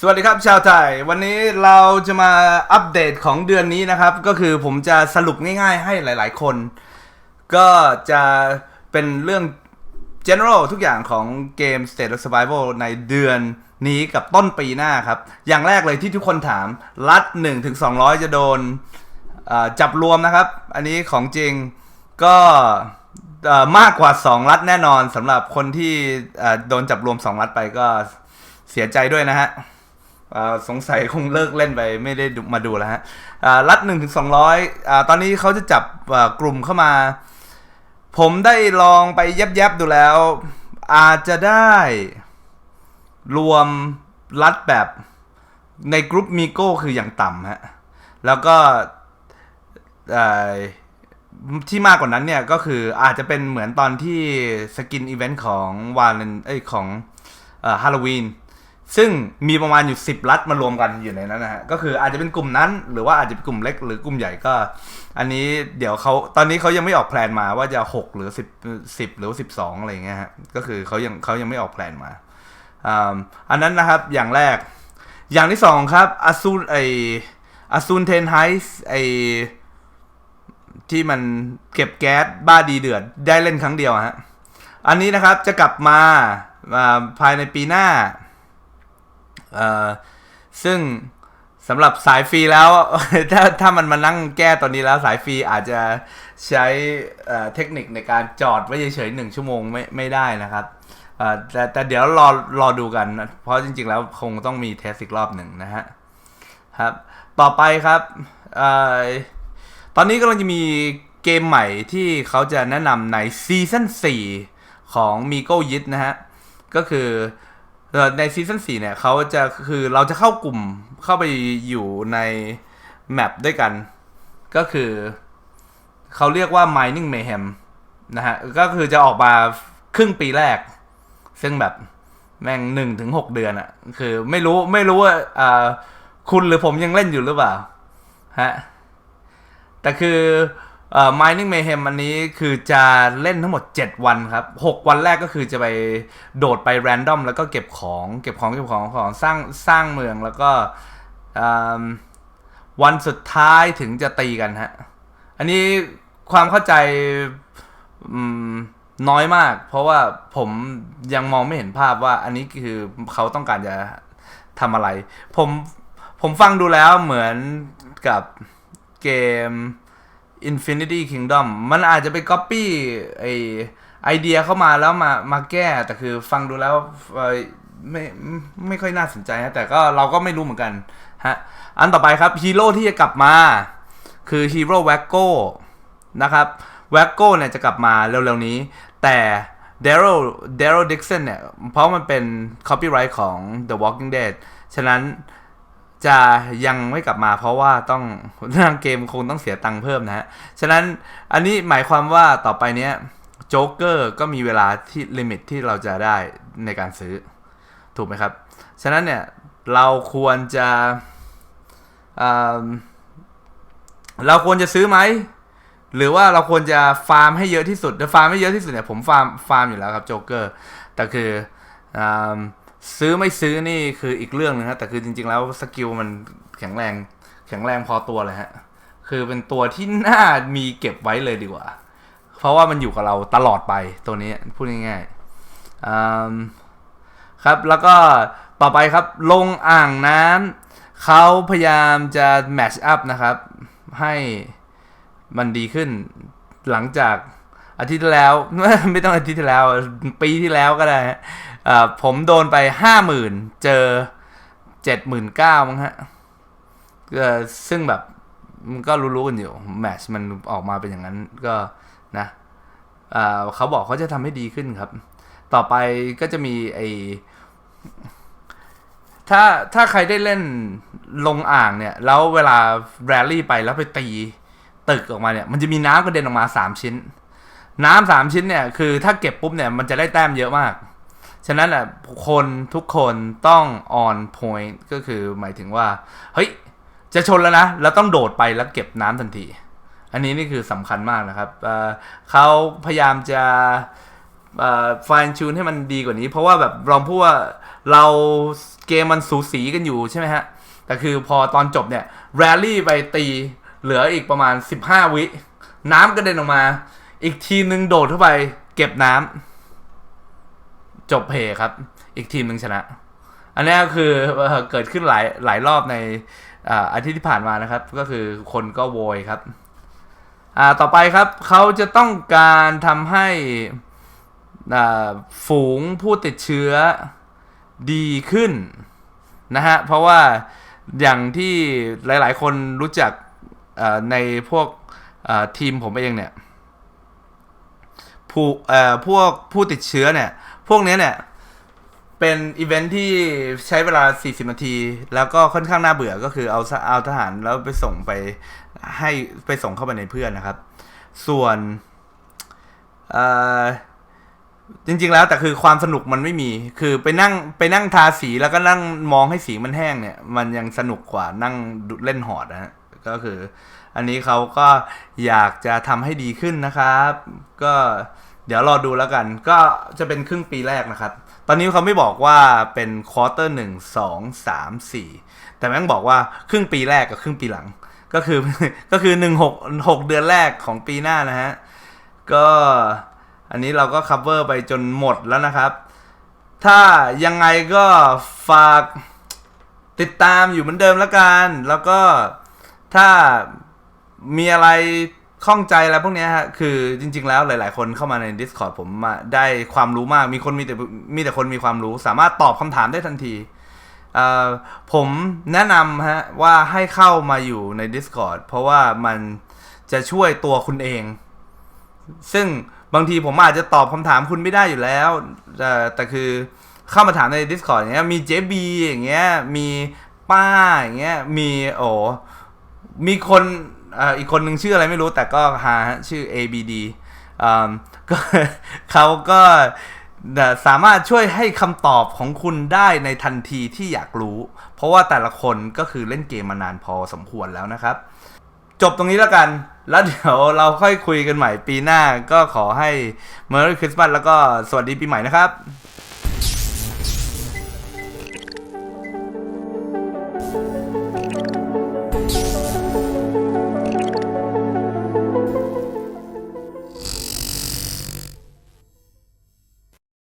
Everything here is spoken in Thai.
สวัสดีครับชาวไทย วันนี้เราจะมาอัปเดตของเดือนนี้นะครับ ก็คือผมจะสรุปง่ายๆให้หลายๆคน ก็จะเป็นเรื่อง general ทุกอย่างของเกม State of Survival ในเดือนนี้กับต้นปีหน้าครับ อย่างแรกเลยที่ทุกคนถามรัด1ถึง200 จะโดนจับรวมนะครับ อันนี้ของจริงก็มากกว่า 2 รัฐแน่นอนสำหรับคนที่โดนจับรวม 2 รัฐไปก็เสียใจด้วยนะฮะ สงสัยคงเลิกเล่นไปไม่ได้มาดูแล้วฮะรัดหนึ่งถึงสองร้อยตอนนี้เขาจะจับกลุ่มเข้ามา ผมได้ลองไปแยบๆดูแล้ว อาจจะได้รวมรัดแบบในกรุ๊ปมิโก้คืออย่างต่ำฮะ แล้วก็ที่มากกว่านั้นเนี่ยก็คืออาจจะเป็นเหมือนตอนที่สกินอีเวนต์ของวาเลนเอ้ยของฮาโลวีน ซึ่งมีประมาณอยู่ 10 รัฐมารวมกันอยู่ในนั้นนะฮะ ก็คืออาจจะเป็นกลุ่มนั้น หรือว่าอาจจะเป็นกลุ่มเล็กหรือกลุ่มใหญ่ก็ อันนี้เดี๋ยวเขาตอนนี้เขายังไม่ออกแพลนมาว่าจะ 6 หรือ 10 10 หรือ 12 อะไรอย่างเงี้ยฮะ ก็คือเขายังเขายังไม่ออกแพลนมาอ่าอันนั้นนะครับอย่างแรก อย่างที่สองครับอ s ซูไออ s ซูนเทนไฮส์ไอที่มันเก็บแก๊สบ้าดีเดือดได้เล่นครั้งเดียวฮะ อันนี้นะครับจะกลับมาอ่าภายในปีหน้า ซึ่งสำหรับสายฟรีแล้ว ถ้าถ้ามันมานั่งแก้ตอนนี้แล้วสายฟรีอาจจะใช้เทคนิคในการจอดไว้เฉยๆหนึ่งชั่วโมงไม่ไม่ได้นะครับแต่แต่เดี๋ยวรอรอดูกัน เพราะจริงๆแล้วคงต้องมีเทสอีกรอบหนึ่งนะฮะครับ ต่อไปครับออตอนนี้กำลังจะมีเกมใหม่ที่เขาจะแนะนำในซีซั่น4ของ m i g o y i t นะฮะ ก็คือ ในซีซั่น4เนี่ยเขาจะคือเราจะเข้ากลุ่มเข้าไปอยู่ในแมปด้วยกัน ก็คือเขาเรียกว่า Mining Mayhem นะฮะ ก็คือจะออกมาครึ่งปีแรก ซึ่งแบบแม่งหนึ่งถึงหกเดือนอะคือไม่รู้ไม่รู้ว่าอ่าคุณหรือผมยังเล่นอยู่หรือเปล่าฮะแต่คือ เอ่อ Mining Mayhem อันนี้คือจะเล่นทั้งหมด 7 วันครับ 6 วันแรกก็คือจะไปโดดไปแรนดอมแล้วก็เก็บของเก็บของเก็บของของสร้างสร้างเมืองแล้วก็วันสุดท้ายถึงจะตีกันฮะ อันนี้ความเข้าใจน้อยมาก เพราะว่าผมยังมองไม่เห็นภาพว่าอันนี้คือเขาต้องการจะทำอะไร ผมผมฟังดูแล้วเหมือนกับเกม Infinity Kingdom มันอาจจะไป Copy ไอไอเดียเข้ามาแล้วมามาแก้ แต่คือฟังดูแล้วไม่ไม่ค่อยน่าสนใจฮะแต่ก็เราก็ไม่รู้เหมือนกันฮะอันต่อไปครับฮีโร่ที่จะกลับมา คือฮีโร่แว c โก้นะครับแว c โก้เนี่ยจะกลับมาเร็วๆนี้ แต่เดร l เด r ร l Dixon เนี่ย เพราะมันเป็น copyright ของ The Walking Dead ฉะนั้น จะยังไม่กลับมาเพราะว่าต้องทางเกมคงต้องเสียตังค์เพิ่มนะฮะ ฉะนั้นอันนี้หมายความว่าต่อไปเนี้ยโจ๊กเกอร์ก็มีเวลาที่ลิมิตที่เราจะได้ในการซื้อ ถูกไหมครับ ฉะนั้นเนี่ยเราควรจะอ่าเราควรจะซื้อไหม หรือว่าเราควรจะฟาร์มให้เยอะที่สุดแต่ฟาร์มให้เยอะที่สุดเนี่ยผมฟาร์มฟาร์มอยู่แล้วครับโจ๊กเกอร์แต่คืออ ซื้อไม่ซื้อนี่คืออีกเรื่องนึงฮะแต่คือจริง ๆ แล้วสกิลมันแข็งแรง แข็งแรงพอตัวเลยฮะ คือเป็นตัวที่น่ามีเก็บไว้เลยดีกว่า เพราะว่ามันอยู่กับเราตลอดไปตัวนี้พูดง่ายๆครับแล้วก็ต่อไปครับลงอ่างน้ำเขาพยายามจะแมชอัพนะครับ ให้มันดีขึ้นหลังจากอาทิตย์ที่แล้ว ไม่ต้องอาทิตย์ที่แล้ว ปีที่แล้วก็ได้ ผมโดนไปห้าหมื่นเจอเจ็ดหมื่นเก้ามั้งฮะซึ่งแบบมันก็รู้ๆกันอยู่แมชมันออกมาเป็นอย่างนั้นก็นะเเขาบอกเขาจะทำให้ดีขึ้นครับ ต่อไปก็จะมีไอถ้าถ้าใครได้เล่นลงอ่างเนี่ย แล้วเวลาแรลลี่ไปแล้วไปตีตึกออกมาเนี่ย มันจะมีน้ำกระเด็นออกมาสามชิ้น น้ำสามชิ้นเนี่ย คือถ้าเก็บปุ๊บเนี่ย มันจะได้แต้มเยอะมาก ฉะนั้นอะคนทุกคนต้อง on point ก็คือหมายถึงว่า เฮ้ย จะชนแล้วนะ แล้วต้องโดดไปแล้วเก็บน้ำทันที อันนี้นี่คือสำคัญมากนะครับเเขาพยายามจะฟายชูนให้มันดีกว่านี้ เพราะว่าแบบลองพูดว่าเราเกมมันสูสีกันอยู่ใช่ไหมฮะ แต่คือพอตอนจบเนี่ยแรลลี่ไปตี เหลืออีกประมาณ 15 วิ น้ำกระเด็นออกมา อีกทีนึงโดดเข้าไป เก็บน้ำ จบเพย์ครับ อีกทีมหนึ่งชนะ อันนี้คือเกิดขึ้นหลายหลายรอบในอาทิตย์ที่ผ่านมานะครับ ก็คือคนก็โวยครับ อ่าต่อไปครับเขาจะต้องการทำให้ฝูงผู้ติดเชื้อดีขึ้นนะฮะ เพราะว่าอย่างที่หลาย ๆ คนรู้จักในพวกทีมผมเองเนี่ยผู้พวกผู้ติดเชื้อเนี่ย พวกนี้เนี่ย เป็นอีเวนท์ที่ใช้เวลา 40 นาที แล้วก็ค่อนข้างน่าเบื่อก็คือเอาเอาทหารแล้วไปส่งไปให้ไปส่งเข้าไปในเพื่อนนะครับ ส่วนจริง ๆ แล้วแต่คือความสนุกมันไม่มีคือไปนั่งไปนั่งทาสีแล้วก็นั่งมองให้สีมันแห้งเนี่ย มันยังสนุกกว่านั่งเล่นหอดนะฮะก็คือ อันนี้เขาก็อยากจะทำให้ดีขึ้นนะครับ ก็ เดี๋ยวรอดูแล้วกัน ก็จะเป็นครึ่งปีแรกนะครับ ตอนนี้เขาไม่บอกว่าเป็นควอเตอร์หนึ่งสองสามสี่แต่แม่งบอกว่าครึ่งปีแรกกับครึ่งปีหลัง ก็คือก็คือหนึ่งหกหกเดือนแรกของปีหน้านะฮะ ก็อันนี้เราก็ cover ไปจนหมดแล้วนะครับ ถ้ายังไงก็ฝากติดตามอยู่เหมือนเดิมแล้วกัน แล้วก็ถ้ามีอะไร ข้องใจอะไรพวกนี้ฮะคือจริง ๆ แล้วหลาย ๆ คนเข้ามาใน Discord ผมมาได้ความรู้มากมีคนมีแต่มีแต่คนมีความรู้ สามารถตอบคำถามได้ทันทีผมแนะนำฮะว่าให้เข้ามาอยู่ใน Discord เพราะว่ามันจะช่วยตัวคุณเอง ซึ่งบางทีผมอาจจะตอบคำถามคุณไม่ได้อยู่แล้ว แต่แต่คือเข้ามาถามใน Discord อย่างเงี้ยมีเจบีอย่างเงี้ยมีป้าอย่างเงี้ยมีโอ้มีคน อีกคนหนึ่งชื่ออะไรไม่รู้แต่ก็หาชื่อ ABD อ่าก็เขาก็สามารถช่วยให้คำตอบของคุณได้ในทันทีที่อยากรู้ เพราะว่าแต่ละคนก็คือเล่นเกมมานานพอสมควรแล้วนะครับ จบตรงนี้แล้วกัน แล้วเดี๋ยวเราค่อยคุยกันใหม่ปีหน้าก็ขอให้ Merry Christmas แล้วก็สวัสดีปีใหม่นะครับ